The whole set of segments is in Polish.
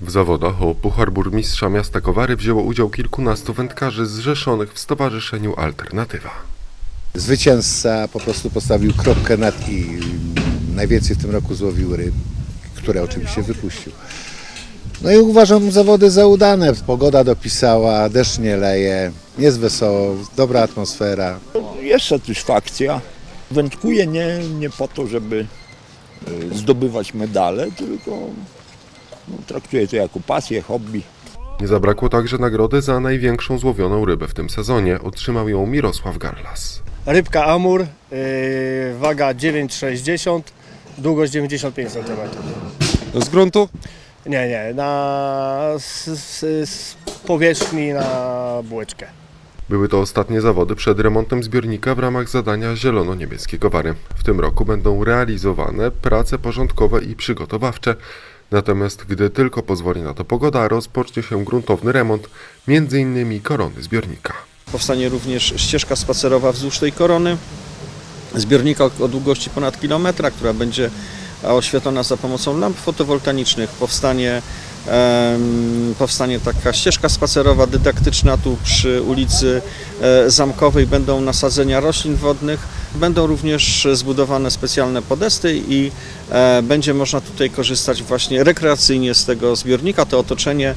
W zawodach o Puchar Burmistrza Miasta Kowary wzięło udział kilkunastu wędkarzy zrzeszonych w Stowarzyszeniu Alternatywa. Zwycięzca po prostu postawił kropkę nad i najwięcej w tym roku złowił ryb, które oczywiście wypuścił. No i uważam zawody za udane. Pogoda dopisała, deszcz nie leje, jest wesoło, dobra atmosfera. Jest satysfakcja. Wędkuję nie, nie po to, żeby e, zdobywać medale, tylko no, traktuję to jako pasję, hobby. Nie zabrakło także nagrody za największą złowioną rybę w tym sezonie. Otrzymał ją Mirosław Garlas. Rybka Amur, yy, waga 9,60, długość 95 cm. Z gruntu? Nie, nie, na, z, z, z powierzchni na bułeczkę. Były to ostatnie zawody przed remontem zbiornika w ramach zadania Zielono-Niebieskie Kowary. W tym roku będą realizowane prace porządkowe i przygotowawcze. Natomiast gdy tylko pozwoli na to pogoda, rozpocznie się gruntowny remont, m.in. korony zbiornika. Powstanie również ścieżka spacerowa wzdłuż tej korony, zbiornika o, długości ponad kilometra, która będzie oświetlona za pomocą lamp fotowoltaicznych. Powstanie, powstanie taka ścieżka spacerowa dydaktyczna tu przy ulicy e, Zamkowej. Będą nasadzenia roślin wodnych. Będą również zbudowane specjalne podesty i e, będzie można tutaj korzystać właśnie rekreacyjnie z tego zbiornika. To otoczenie e,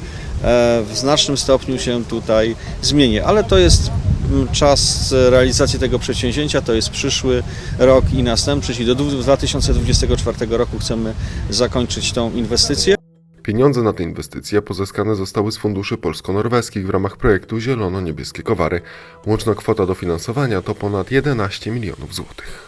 w znacznym stopniu się tutaj zmieni, ale to jest mm, czas realizacji tego przedsięwzięcia, to jest przyszły rok i następny, czyli do 2024 roku chcemy zakończyć tą inwestycję. Pieniądze na te inwestycje pozyskane zostały z funduszy polsko-norweskich w ramach projektu Zielono-Niebieskie Kowary. Łączna kwota dofinansowania to ponad 11 milionów złotych.